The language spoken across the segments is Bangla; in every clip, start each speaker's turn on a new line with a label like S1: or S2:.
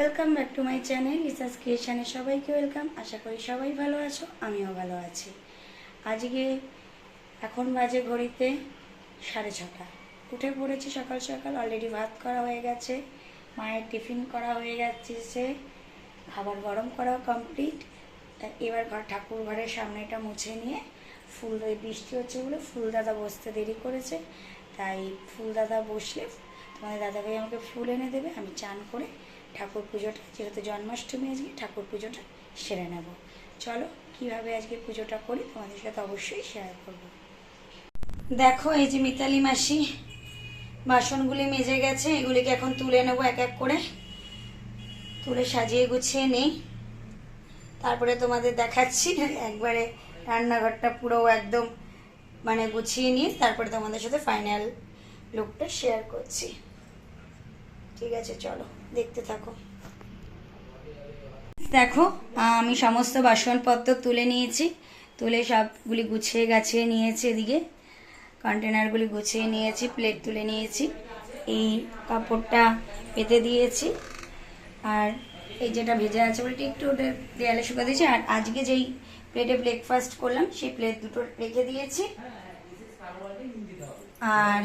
S1: Welcome back to my channel research ক্রিয়েশনে সবাইকে ওয়েলকাম আশা করি সবাই ভালো আছো, আমিও ভালো আছি। আজকে এখন বাজে ঘড়িতে সাড়ে ছটা। উঠে পড়েছি সকাল সকাল অলরেডি ভাত করা হয়ে গেছে, মায়ের টিফিন করা হয়ে গেছে সে খাবার গরম করাও কমপ্লিট এবার ঘর, ঠাকুর ঘরের সামনেটা মুছে নিয়ে ফুল বৃষ্টি হচ্ছে বলে ফুল দাদা বসতে দেরি করেছে, তাই ফুল দাদা বসলে তোমাদের দাদাভাই আমাকে ফুল এনে দেবে, আমি চান করে ঠাকুর পুজোটা, যেহেতু জন্মাষ্টমী আজকে, ঠাকুর পুজোটা সেরে নেব। চলো, কীভাবে আজকে পুজোটা করি তোমাদের সাথে অবশ্যই শেয়ার করব। দেখো, এই যে মিতালি মাসি, বাসনগুলি মেজে গেছে, এগুলিকে এখন তুলে নেব এক এক করে। তুলে সাজিয়ে গুছিয়ে নেই। তারপরে তোমাদের দেখাচ্ছি, একবারে রান্নাঘরটা পুরো একদম মানে গুছিয়ে নিয়ে তারপরে তোমাদের সাথে ফাইনাল লুকটা শেয়ার করছি। ঠিক আছে, চলো, দেখতে থাকো। দেখো আমি সমস্ত বাসনপত্র তুলে নিয়েছি। তুলে সবগুলি গুছিয়ে গাছিয়ে নিয়েছি এদিকে। কন্টেনারগুলি গুছিয়ে নিয়েছি, প্লেট তুলে নিয়েছি। এই কাপড়টা পেতে দিয়েছি। আর এই যেটা ভেজে আছে বলে একটু ওটা দেয়ালে শুকা দিয়েছি। আর আজকে যেই প্লেটে ব্রেকফাস্ট করলাম, সেই প্লেট দুটো রেখে দিয়েছি। আর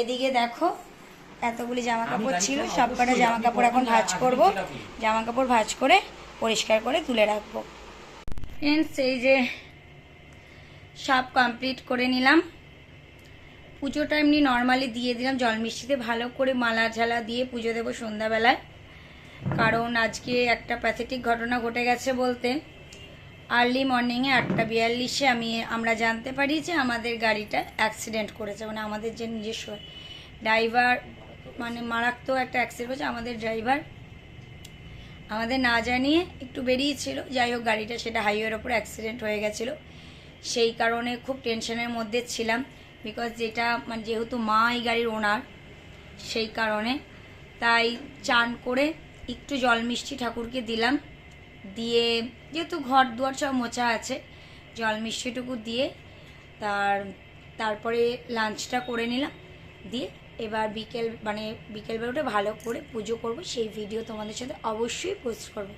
S1: এদিকে দেখো এতগুলি জামা কাপড় ছিল সব কটা জামা কাপড় এখন ভাঁজ করব। জামা কাপড় ভাঁজ করে পরিষ্কার করে তুলে রাখব। ফ্রেন্ডস এই যে সব কমপ্লিট করে নিলাম। পুজোটা এমনি নর্মালি দিয়ে দিলাম। জল মিষ্টিতে ভালো করে মালা ঝালা দিয়ে পুজো দেবো সন্ধ্যাবেলায়। কারণ আজকে একটা প্যাথেটিক ঘটনা ঘটে গেছে বলতে। আর্লি মর্নিংয়ে আটটা বিয়াল্লিশে আমি আমরা জানতে পারি যে আমাদের গাড়িটা অ্যাক্সিডেন্ট করেছে। মানে আমাদের যে নিজস্ব ড্রাইভার মানে মারাত্মক একটা অ্যাক্সিডেন্ট হয়েছে, আমাদের ড্রাইভার আমাদের না জানিয়ে একটু বেরিয়েছিল। যাই হোক, গাড়িটা সেটা হাইওয়ের ওপর অ্যাক্সিডেন্ট হয়ে গেছিল। সেই কারণে খুব টেনশনের মধ্যে ছিলাম বিকজ যেটা মানে যেহেতু মা এই গাড়ির ওনার সেই কারণে তাই চান করে একটু জল মিষ্টি ঠাকুরকে দিলাম। দিয়ে যেহেতু ঘর দুয়ার সব মোছা আছে, জল মিষ্টিটুকু দিয়ে তার, তারপরে লাঞ্চটা করে নিলাম। দিয়ে এবার বিকেল মানে বিকেলবেলাটা ভালো করে পুজো করব, সেই ভিডিও তোমাদের সাথে অবশ্যই পোস্ট করব।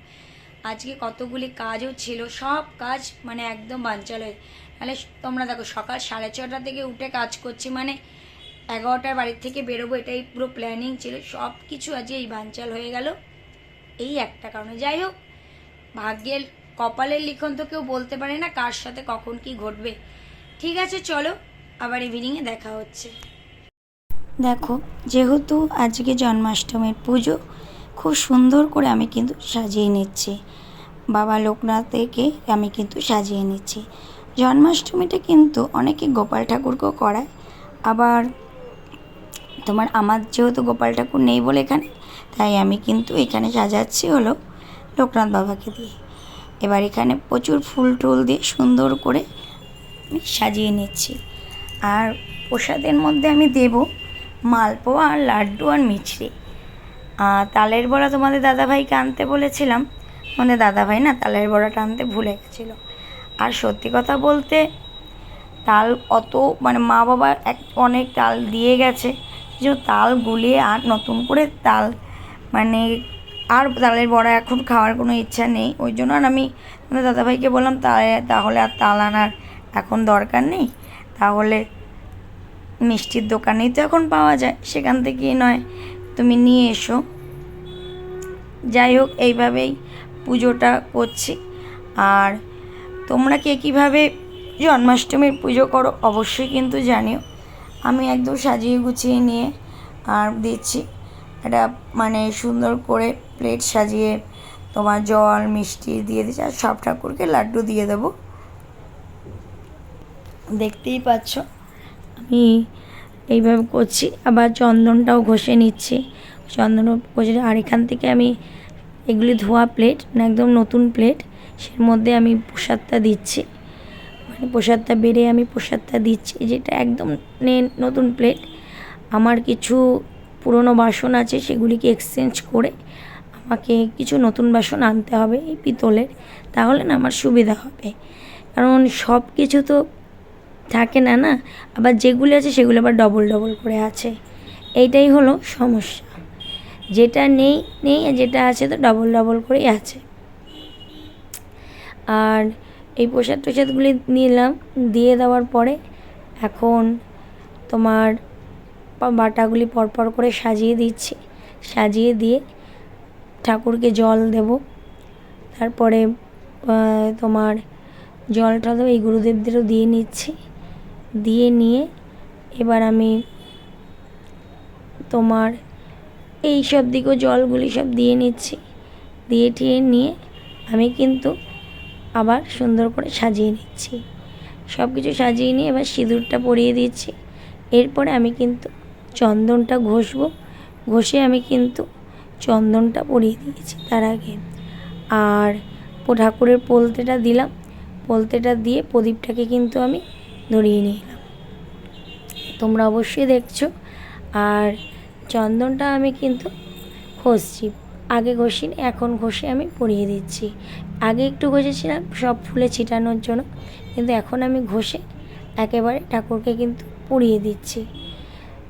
S1: আজকে কতগুলি কাজও ছিল, সব কাজ মানে একদম বাঞ্চাল হয়ে, তাহলে তোমরা দেখো সকাল সাড়ে ছটা থেকে উঠে কাজ করছি মানে এগারোটার বাড়ির থেকে বেরোবো, এটাই পুরো প্ল্যানিং ছিল, সব কিছু আজকে এই বাঞ্চাল হয়ে গেল। এই একটা কারণে, যাই হোক, ভাগ্যের কপালের লিখন তো কেউ বলতে পারে না কার সাথে কখন কি ঘটবে। ঠিক আছে, চলো, আবার ইভিনিংয়ে দেখা হচ্ছে। দেখো, যেহেতু আজকে জন্মাষ্টমীর পুজো, খুব সুন্দর করে আমি কিন্তু সাজিয়ে নিচ্ছি। বাবা লোকনাথকে আমি কিন্তু সাজিয়ে নিচ্ছি। জন্মাষ্টমীটা কিন্তু অনেকে গোপাল ঠাকুরকেও করায়। আবার তোমার আমার যেহেতু গোপাল ঠাকুর নেই বলে এখানে, তাই আমি কিন্তু এখানে সাজাচ্ছি হলো লোকনাথ বাবাকে দিয়ে। এবার এখানে প্রচুর ফুল টুল দিয়ে সুন্দর করে সাজিয়ে নিচ্ছি। আর প্রসাদের মধ্যে আমি দেব মালপোয়া আর লাড্ডু আর মিছরি। আর তালের বড়া তোমাদের দাদাভাইকে আনতে বলেছিলাম। তোমাদের দাদাভাই না, তালের বড়াটা আনতে ভুলে গেছিল। আর সত্যি কথা বলতে, তাল অত মানে মা বাবা এক, অনেক তাল দিয়ে গেছে যে তাল গুলিয়ে আর নতুন করে তাল মানে আর তালের বড়া এখন খাওয়ার কোনো ইচ্ছা নেই। ওই জন্য আর আমি দাদাভাইকে বললাম তাহলে আর তাল আনার এখন দরকার নেই। তাহলে মিষ্টির দোকানেই তো এখন পাওয়া যায়, সেখান থেকেই নয়। তুমি নিয়ে এসো। যাই হোক, এইভাবেই পুজোটা করছি। আর তোমরা কে কীভাবে জন্মাষ্টমীর পুজো করো অবশ্যই কিন্তু জানিও। আমি একদম সাজিয়ে গুছিয়ে নিয়ে আর দিচ্ছি এটা মানে সুন্দর করে প্লেট সাজিয়ে তোমার জল, মিষ্টি দিয়ে দিচ্ছি আর সব ঠাকুরকে লাড্ডু দিয়ে দেবো। দেখতেই পাচ্ছ। আমি এইভাবে করছি। আবার চন্দনটাও ঘষে নিচ্ছি। চন্দনও ঘষে আর এখান থেকে আমি এগুলি ধোয়া প্লেট মানে একদম নতুন প্লেট সের মধ্যে আমি প্রসাদটা দিচ্ছি। মানে প্রসাদটা বেড়ে আমি প্রসাদটা দিচ্ছি, যেটা একদম নতুন প্লেট আমার কিছু পুরনো বাসন আছে, সেগুলিকে এক্সচেঞ্জ করে আমাকে কিছু নতুন বাসন আনতে হবে এই পিতলের। তাহলে না আমার সুবিধা হবে। কারণ সব কিছু তো থাকে না না? আবার যেগুলি আছে সেগুলো আবার ডবল ডবল করে আছে। এইটাই হলো সমস্যা। যেটা নেই নেই, আর যেটা আছে তো ডবল ডবল করেই আছে। আর এই প্রসাদ টোসাদগুলি নিলাম, দিয়ে দেওয়ার পরে এখন তোমার বাটাগুলি পরপর করে সাজিয়ে দিচ্ছি। সাজিয়ে দিয়ে ঠাকুরকে জল দেব। তারপরে তোমার জলটা দেবো এই গুরুদেবদেরও দিয়ে নিচ্ছি। দিয়ে নিয়ে এবার আমি তোমার এই সব দিকেও জলগুলি সব দিয়ে নিচ্ছি। দিয়ে টিয়ে নিয়ে আমি কিন্তু আবার সুন্দর করে সাজিয়ে নিচ্ছি। সব কিছু সাজিয়ে নিয়ে এবার সিঁদুরটা পরিয়ে দিচ্ছি। এরপরে আমি কিন্তু চন্দনটা ঘষবো। ঘষে আমি কিন্তু চন্দনটা পরিয়ে দিয়েছি তার আগে। আর ঠাকুরের পোলতেটা দিলাম। পোলতেটা দিয়ে প্রদীপটাকে কিন্তু আমি ধরিয়ে নিলাম তোমরা অবশ্যই দেখছ। আর চন্দনটা আমি কিন্তু ঘষছি। আগে ঘষিনি, এখন ঘষে আমি পরিয়ে দিচ্ছি। আগে একটু ঘষেছিলাম, সব ফুলে ছিটানোর জন্য। কিন্তু এখন আমি ঘষে একেবারে ঠাকুরকে কিন্তু পরিয়ে দিচ্ছি।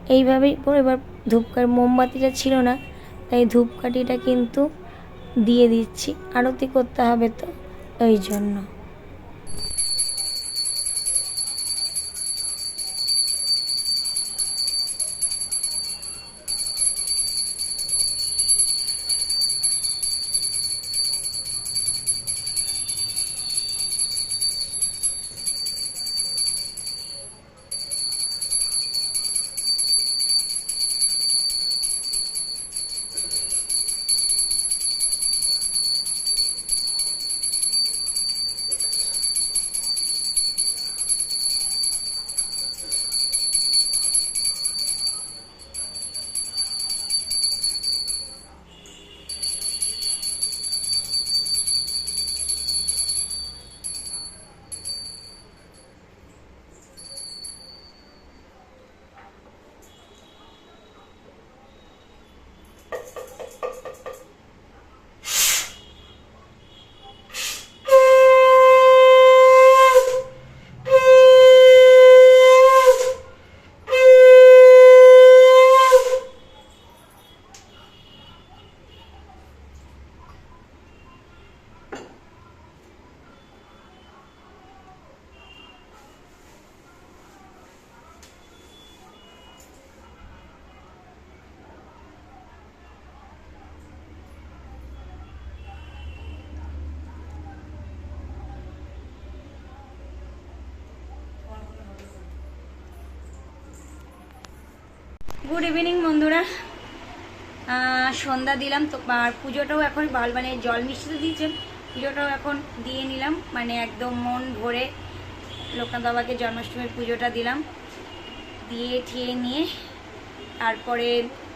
S1: এইভাবেই এবার ধূপকাঠি, মোমবাতিটা ছিল না, তাই ধূপকাঠিটা কিন্তু দিয়ে দিচ্ছি। আরতি করতে হবে তো, ওই জন্য। গুড ইভিনিং বন্ধুরা। সন্ধ্যা দিলাম তো, আর পুজোটাও এখন ভালো মানে জল তো দিয়েছেন পুজোটাও এখন দিয়ে নিলাম মানে একদম মন ভরে লোকনাথ বাবাকে জন্মাষ্টমীর পুজোটা দিলাম। দিয়ে ঠিয়ে নিয়ে তারপরে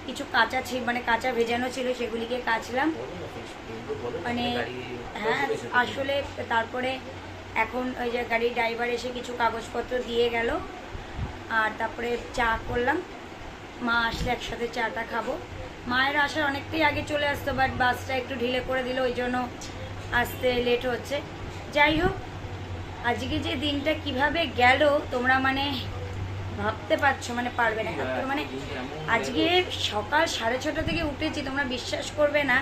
S1: কিছু কাঁচা ছিল মানে কাঁচা ভেজানো ছিল সেগুলিকে কাচলাম। মানে হ্যাঁ আসলে তারপরে এখন ওই যে গাড়ির ড্রাইভার এসে কিছু কাগজপত্র দিয়ে গেল। আর তারপরে চা করলাম। মা আসলে একসাথে চাটা খাব। মায়ের আসার অনেকটাই আগে চলে আসতো বাট বাসটা একটু ঢিলে করে দিল, ওই জন্য আসতে লেট হচ্ছে। যাই হোক, আজকে যে দিনটা কীভাবে গেল, তোমরা মানে ভাবতে পারছ মানে পারবে না। মানে আজকে সকাল সাড়ে ছটা থেকে উঠেছি, তোমরা বিশ্বাস করবে না।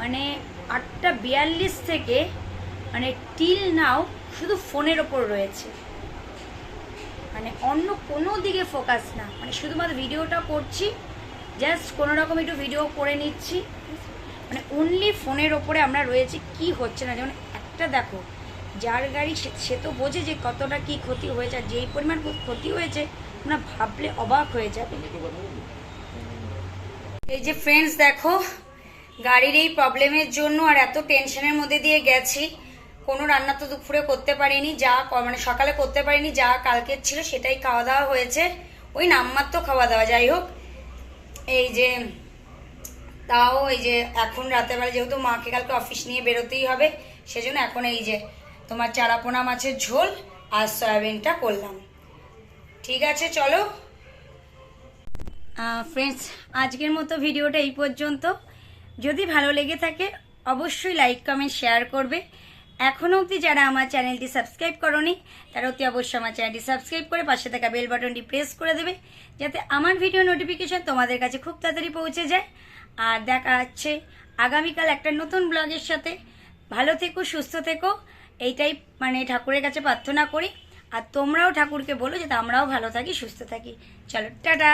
S1: মানে আটটা বিয়াল্লিশ থেকে মানে টিল নাও শুধু ফোনের ওপর রয়েছে। মানে অন্য কোনো দিকে ফোকাস না। মানে শুধুমাত্র ভিডিওটা করছি জাস্ট কোনো রকম একটু ভিডিও করে নিচ্ছি। মানে অনলি ফোনের ওপরে আমরা রয়েছি, কি হচ্ছে না। যেমন একটা দেখো, যার গাড়ি সে তো বোঝে যে কতটা কি ক্ষতি হয়েছে আর যেই পরিমাণ ক্ষতি হয়েছে তোমরা ভাবলে অবাক হয়ে যাবে। এই যে ফ্রেন্ডস দেখো, গাড়ির এই প্রবলেমের জন্য আর এত টেনশনের মধ্যে দিয়ে গেছি। কোনো রান্না তো দুপুরে করতে পারিনি, যা মানে সকালে করতে পারিনি, যা কালকের ছিল সেটাই খাওয়া দাওয়া হয়েছে। ওই নামমাত্র খাওয়া দাওয়া, যাই হোক। এই যে, তাও এই যে এখন রাতেরবেলা যেহেতু মাকে কালকে অফিস নিয়ে বেরোতেই হবে, সেজন্য এখন এই যে তোমার চারাপোনা মাছের ঝোল আর সয়াবিনটা করলাম। ঠিক আছে, চলো। ফ্রেন্ডস আজকের মতো ভিডিওটা এই পর্যন্ত। যদি ভালো লেগে থাকে, অবশ্যই লাইক কমেন্ট শেয়ার করবে। এখনও অবধি যারা আমার চ্যানেলটি সাবস্ক্রাইব করনি, তারা অতি অবশ্যই আমার চ্যানেলটি সাবস্ক্রাইব করে পাশে থাকা বেল বাটনটি প্রেস করে দেবে, যাতে আমার ভিডিও নোটিফিকেশান তোমাদের কাছে খুব তাড়াতাড়ি পৌঁছে যায়। আর দেখা যাচ্ছে আগামীকাল একটা নতুন ব্লগের সাথে। ভালো থেকো, সুস্থ থেকো, এইটাই মানে ঠাকুরের কাছে প্রার্থনা করি। আর তোমরাও ঠাকুরকে বলো, যাতে আমরাও ভালো থাকি, সুস্থ থাকি। চলো, টাটা।